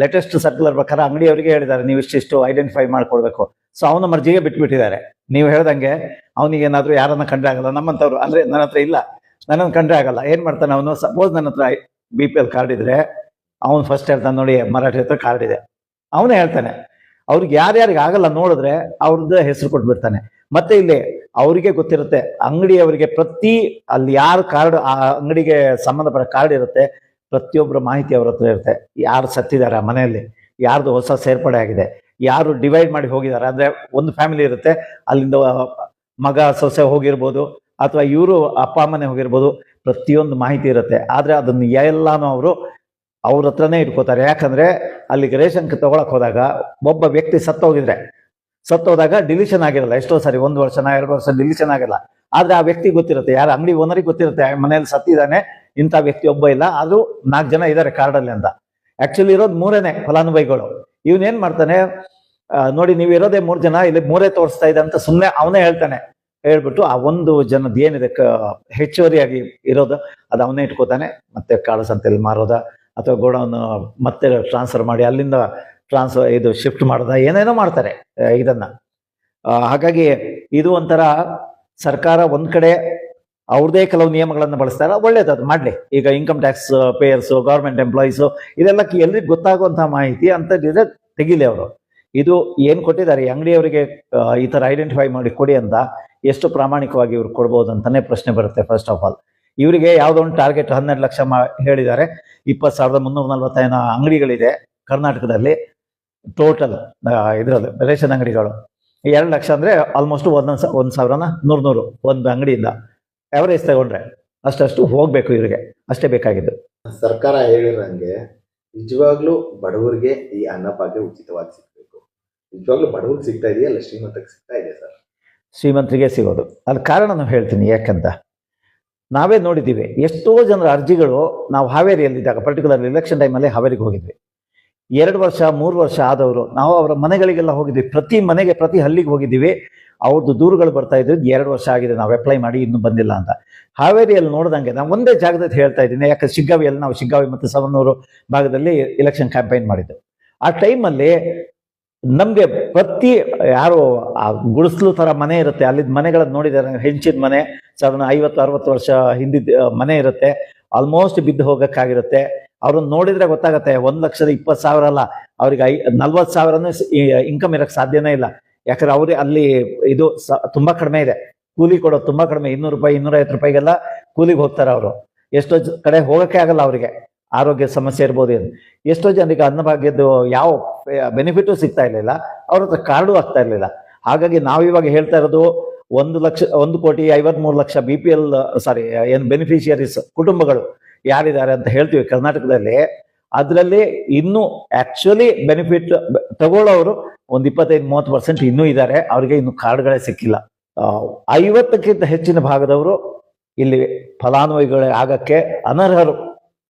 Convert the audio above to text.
Latest circular ಪ್ರಕಾರ ಅಂಗಡಿಯವರಿಗೆ ಹೇಳಿದ್ದಾರೆ, ನೀವು ಇಷ್ಟಿಷ್ಟು ಐಡೆಂಟಿಫೈ ಮಾಡ್ಕೊಡ್ಬೇಕು ಸೊ ಅವನ ಮರ್ಜಿಗೆ ಬಿಟ್ಬಿಟ್ಟಿದ್ದಾರೆ. ನೀವು ಹೇಳ್ದಂಗೆ ಅವನಿಗೆ ಏನಾದರೂ ಯಾರನ್ನ ಕಂಡ್ರೆ ಆಗಲ್ಲ, ನಮ್ಮಂಥವ್ರು, ಅಂದರೆ ನನ್ನ ಹತ್ರ ಇಲ್ಲ. ನನ್ನನ್ನು ಕಂಡ್ರೆ ಆಗಲ್ಲ. ಏನು ಮಾಡ್ತಾನೆ ಅವನು? ಸಪೋಸ್ ನನ್ನ ಹತ್ರ ಬಿ ಪಿ ಎಲ್ ಕಾರ್ಡ್ ಇದ್ರೆ, ಅವನು ಫಸ್ಟ್ ಹೇಳ್ತಾನೆ, ನೋಡಿ, ಮರಾಠಿ ಹತ್ರ ಕಾರ್ಡ್ ಇದೆ. ಅವನೇ ಹೇಳ್ತಾನೆ. ಅವ್ರಿಗೆ ಯಾರ್ಯಾರಿಗೆ ಆಗಲ್ಲ ನೋಡಿದ್ರೆ ಅವ್ರದ್ದು ಹೆಸರು ಕೊಟ್ಬಿಡ್ತಾನೆ. ಮತ್ತೆ ಇಲ್ಲಿ ಅವರಿಗೆ ಗೊತ್ತಿರುತ್ತೆ, ಅಂಗಡಿಯವರಿಗೆ ಪ್ರತಿ, ಅಲ್ಲಿ ಯಾರು ಕಾರ್ಡ್ ಆ ಅಂಗಡಿಗೆ ಸಂಬಂಧಪಟ್ಟ ಕಾರ್ಡ್ ಇರುತ್ತೆ ಪ್ರತಿಯೊಬ್ಬರ ಮಾಹಿತಿ ಅವ್ರ ಹತ್ರ ಇರುತ್ತೆ. ಯಾರು ಸತ್ತಿದ್ದಾರೆ ಆ ಮನೆಯಲ್ಲಿ? ಯಾರ್ದು ಹೊಸ ಸೇರ್ಪಡೆ ಆಗಿದೆ? ಯಾರು ಡಿವೈಡ್ ಮಾಡಿ ಹೋಗಿದ್ದಾರೆ ಅಂದ್ರೆ ಒಂದು ಫ್ಯಾಮಿಲಿ ಇರುತ್ತೆ, ಅಲ್ಲಿಂದ ಮಗ ಸೊಸೆ ಹೋಗಿರ್ಬೋದು, ಅಥವಾ ಇವರು ಅಪ್ಪ ಅಮ್ಮನೆ ಹೋಗಿರ್ಬೋದು, ಪ್ರತಿಯೊಂದು ಮಾಹಿತಿ ಇರುತ್ತೆ. ಆದರೆ ಅದನ್ನ ಎಲ್ಲಾನು ಅವರು ಅವ್ರ ಹತ್ರನೇ ಇಟ್ಕೋತಾರೆ. ಯಾಕಂದ್ರೆ ಅಲ್ಲಿಗೆ ರೇಷನ್ ತಗೊಳಕ್ ಹೋದಾಗ ಒಬ್ಬ ವ್ಯಕ್ತಿ ಸತ್ತೋಗಿದ್ರೆ. ಸತ್ತೋದಾಗ ಡಿಲಿಷನ್ ಆಗಿರಲ್ಲ. ಎಷ್ಟೋ ಸಾರಿ, ಒಂದು ವರ್ಷನ, ಎರಡು ವರ್ಷ ಡಿಲಿಷನ್ ಆಗಿಲ್ಲ ಆದರೆ ಆ ವ್ಯಕ್ತಿ ಗೊತ್ತಿರುತ್ತೆ. ಯಾರು ಅಂಗಡಿ ಓನರಿಗೆ ಗೊತ್ತಿರುತ್ತೆ ಮನೆಯಲ್ಲಿ ಸತ್ತಿದ್ದಾನೆ. ಇಂಥ ವ್ಯಕ್ತಿ ಒಬ್ಬ ಇಲ್ಲ ಅದು ನಾಲ್ಕು ಜನ ಇದ್ದಾರೆ ಕಾರ್ಡಲ್ಲಿ ಅಂತ. ಆಕ್ಚುಲಿ ಇರೋದು ಮೂರೇನೆ ಫಲಾನುಭವಿಗಳು. ಇವನೇನ್ ಮಾಡ್ತಾನೆ ನೋಡಿ ನೀವು ಇರೋದೇ ಮೂರು ಜನ, ಇಲ್ಲಿ ಮೂರೇ ತೋರಿಸ್ತಾ ಇದೆ ಅಂತ ಸುಮ್ಮನೆ ಅವನೇ ಹೇಳ್ತಾನೆ. ಹೇಳ್ಬಿಟ್ಟು ಆ ಒಂದು ಜನದ ಏನಿದೆ ಹೆಚ್ಚುವರಿಯಾಗಿ ಇರೋದು, ಅದು ಅವನೇ ಇಟ್ಕೋತಾನೆ. ಮತ್ತೆ ಕಾಳು ಸಂತೆಯಲ್ಲಿ ಮಾರೋದ, ಅಥವಾ ಗೋಡೌನ್, ಮತ್ತೆ ಟ್ರಾನ್ಸ್ಫರ್ ಮಾಡಿ, ಅಲ್ಲಿಂದ ಟ್ರಾನ್ಸ್ಫರ್ ಇದು ಶಿಫ್ಟ್ ಮಾಡೋದ, ಏನೇನೋ ಮಾಡ್ತಾರೆ ಇದನ್ನ. ಹಾಗಾಗಿ ಇದು ಒಂಥರ ಸರ್ಕಾರ ಒಂದ್ ಕಡೆ ಅವ್ರದೇ ಕೆಲವು ನಿಯಮಗಳನ್ನು ಬಳಸ್ತಾರೆ, ಅದು ಮಾಡ್ಲಿ. ಈಗ income tax payers government employees ಇದೆಲ್ಲ ಎಲ್ರಿಗೂ ಗೊತ್ತಾಗುವಂಥ ಮಾಹಿತಿ ಅಂತದಿದ್ರೆ ತೆಗಿಲಿ ಅವರು. ಇದು ಏನು ಕೊಟ್ಟಿದ್ದಾರೆ, ಅಂಗಡಿಯವರಿಗೆ ಈ ತರ ಐಡೆಂಟಿಫೈ ಮಾಡಿ ಕೊಡಿ ಅಂತ ಎಷ್ಟು ಪ್ರಾಮಾಣಿಕವಾಗಿ ಇವ್ರು ಕೊಡ್ಬೋದು ಅಂತಾನೆ ಪ್ರಶ್ನೆ ಬರುತ್ತೆ ಫಸ್ಟ್ ಆಫ್ ಆಲ್ ಇವರಿಗೆ ಯಾವುದೋ ಒಂದು ಟಾರ್ಗೆಟ್ ಹನ್ನೆರಡು ಲಕ್ಷ ಮಾ ಹೇಳಿದ್ದಾರೆ, ಇಪ್ಪತ್ತು ಸಾವಿರದ ಮುನ್ನೂರ ನಲ್ವತ್ತೈದು ಅಂಗಡಿಗಳಿದೆ ಕರ್ನಾಟಕದಲ್ಲಿ ಟೋಟಲ್ ಇದರಲ್ಲಿ, ರೇಷನ್ ಅಂಗಡಿಗಳು. ಎರಡು ಲಕ್ಷ ಅಂದ್ರೆ ಆಲ್ಮೋಸ್ಟ್ ಒಂದೊಂದು ಒಂದು ಸಾವಿರನ ನೂರು ನೂರು ಒಂದು ಅಂಗಡಿಯಿಂದ. ಅವರೇಜ್ ತಗೊಂಡ್ರೆ ಅಷ್ಟಷ್ಟು ಹೋಗ್ಬೇಕು ಇವರಿಗೆ. ಅಷ್ಟೇ ಬೇಕಾಗಿದ್ದು. ಸರ್ಕಾರ ಹೇಳಿರಂಗೆ ನಿಜವಾಗ್ಲೂ ಬಡವರಿಗೆ ಈ ಅನ್ನಭಾಗ್ಯ ಉಚಿತವಾಗಿ ಸಿಗ್ಬೇಕು. ನಿಜವಾಗ್ಲೂ ಬಡವರಿಗೆ ಸಿಗ್ತಾ ಇದೆಯಾ ಅಲ್ಲ ಶ್ರೀಮಂತಕ್ಕೆ ಸಿಗ್ತಾ ಇದೆ ಸರ್? ಶ್ರೀಮಂತರಿಗೆ ಸಿಗೋದು. ಅದ್ರ ಕಾರಣ ನಾವು ಹೇಳ್ತೀನಿ ಯಾಕಂತ. ನಾವೇ ನೋಡಿದ್ದೀವಿ ಎಷ್ಟೋ ಜನರ ಅರ್ಜಿಗಳು ನಾವು ಹಾವೇರಿಯಲ್ಲಿದ್ದಾಗ ಪರ್ಟಿಕ್ಯುಲರ್ ಎಲೆಕ್ಷನ್ ಟೈಮಲ್ಲಿ ಹಾವೇರಿಗೆ ಹೋಗಿದ್ವಿ. ಎರಡು ವರ್ಷ ಮೂರು ವರ್ಷ ಆದವರು ನಾವು ಅವರ ಮನೆಗಳಿಗೆಲ್ಲ ಹೋಗಿದ್ವಿ. ಪ್ರತಿ ಮನೆಗೆ ಪ್ರತಿ ಹಳ್ಳಿಗೆ ಹೋಗಿದ್ದೀವಿ. ಅವ್ರದ್ದು ದೂರುಗಳು ಬರ್ತಾ ಇದ್ವಿ ಎರಡು ವರ್ಷ ಆಗಿದೆ, ನಾವು ಅಪ್ಲೈ ಮಾಡಿ ಇನ್ನೂ ಬಂದಿಲ್ಲ ಅಂತ. ಹಾವೇರಿಯಲ್ಲಿ ನೋಡ್ದಂಗೆ ನಾವು ಒಂದೇ ಜಾಗದಲ್ಲಿ ಹೇಳ್ತಾ ಇದ್ದೀನಿ, ಯಾಕಂದ್ರೆ ಶಿಗ್ಗಾವಿಯಲ್ಲಿ ನಾವು ಶಿಗ್ಗಾವಿ ಮತ್ತು ಸವನೂರು ಭಾಗದಲ್ಲಿ ಎಲೆಕ್ಷನ್ ಕ್ಯಾಂಪೈನ್ ಮಾಡಿದ್ದು ಆ ಟೈಮಲ್ಲಿ ನಮಗೆ ಪ್ರತಿ ಯಾರು ಆ ಗುಡಿಸ್ಲು ಥರ ಮನೆ ಇರುತ್ತೆ ಅಲ್ಲಿದ್ದ ಮನೆಗಳನ್ನ ನೋಡಿದ್ದಾರೆ ಹೆಂಚಿದ ಮನೆ, ಸಾಧಾರಣ ಐವತ್ತು, ಅರವತ್ತು ವರ್ಷ ಹಿಂದಿದ್ದ ಮನೆ ಇರುತ್ತೆ ಆಲ್ಮೋಸ್ಟ್ ಬಿದ್ದು ಹೋಗೋಕ್ಕಾಗಿರುತ್ತೆ. ಅವ್ರನ್ನ ನೋಡಿದ್ರೆ ಗೊತ್ತಾಗುತ್ತೆ, ಒಂದು ಲಕ್ಷದ ಇಪ್ಪತ್ತು ಸಾವಿರ ಅಲ್ಲ, ಅವ್ರಿಗೆ ಐ, ನಲ್ವತ್ತು ಸಾವಿರನೂ ಇನ್ಕಮ್ ಇರೋಕ್ಕೆ ಸಾಧ್ಯನೇ ಇಲ್ಲ. ಯಾಕಂದ್ರೆ ಅವ್ರಿಗೆ ಅಲ್ಲಿ ಇದು ತುಂಬಾ ಕಡಿಮೆ ಇದೆ. ಕೂಲಿ ಕೊಡೋದು ತುಂಬಾ ಕಡಿಮೆ, ಇನ್ನೂರು ರೂಪಾಯಿ, ಇನ್ನೂರೈವತ್ತು ರೂಪಾಯಿಗೆಲ್ಲ ಕೂಲಿಗೆ ಹೋಗ್ತಾರೆ ಅವರು. ಎಷ್ಟೋ ಕಡೆ ಹೋಗಕ್ಕೆ ಆಗಲ್ಲ ಅವರಿಗೆ. ಆರೋಗ್ಯ ಸಮಸ್ಯೆ ಇರ್ಬೋದು ಏನು. ಎಷ್ಟೋ ಜನರಿಗೆ ಅನ್ನಭಾಗ್ಯದ್ದು ಯಾವ ಬೆನಿಫಿಟು ಸಿಗ್ತಾ ಇರಲಿಲ್ಲ. ಅವ್ರ ಹತ್ರ ಕಾರ್ಡು ಆಗ್ತಾ ಇರಲಿಲ್ಲ. ಹಾಗಾಗಿ ನಾವು ಇವಾಗ ಹೇಳ್ತಾ ಇರೋದು ಒಂದು ಲಕ್ಷ, ಒಂದು ಕೋಟಿ ಐವತ್ಮೂರು lakh B P L sorry ಏನು ಬೆನಿಫಿಷಿಯರೀಸ್ ಕುಟುಂಬಗಳು ಯಾರಿದ್ದಾರೆ ಅಂತ ಹೇಳ್ತೀವಿ ಕರ್ನಾಟಕದಲ್ಲಿ. ಅದರಲ್ಲಿ ಇನ್ನೂ ಆಕ್ಚುಲಿ ಬೆನಿಫಿಟ್ ತಗೊಳ್ಳೋರು ಒಂದು ಇಪ್ಪತ್ತೈದು, ಮೂವತ್ತು ಪರ್ಸೆಂಟ್ ಇನ್ನೂ ಇದ್ದಾರೆ ಅವರಿಗೆ ಇನ್ನು ಕಾರ್ಡ್ಗಳೇ ಸಿಕ್ಕಿಲ್ಲ. ಐವತ್ತಕ್ಕಿಂತ ಹೆಚ್ಚಿನ ಭಾಗದವರು ಇಲ್ಲಿ ಫಲಾನುಭವಿಗಳೇ ಆಗಕ್ಕೆ ಅನರ್ಹರು.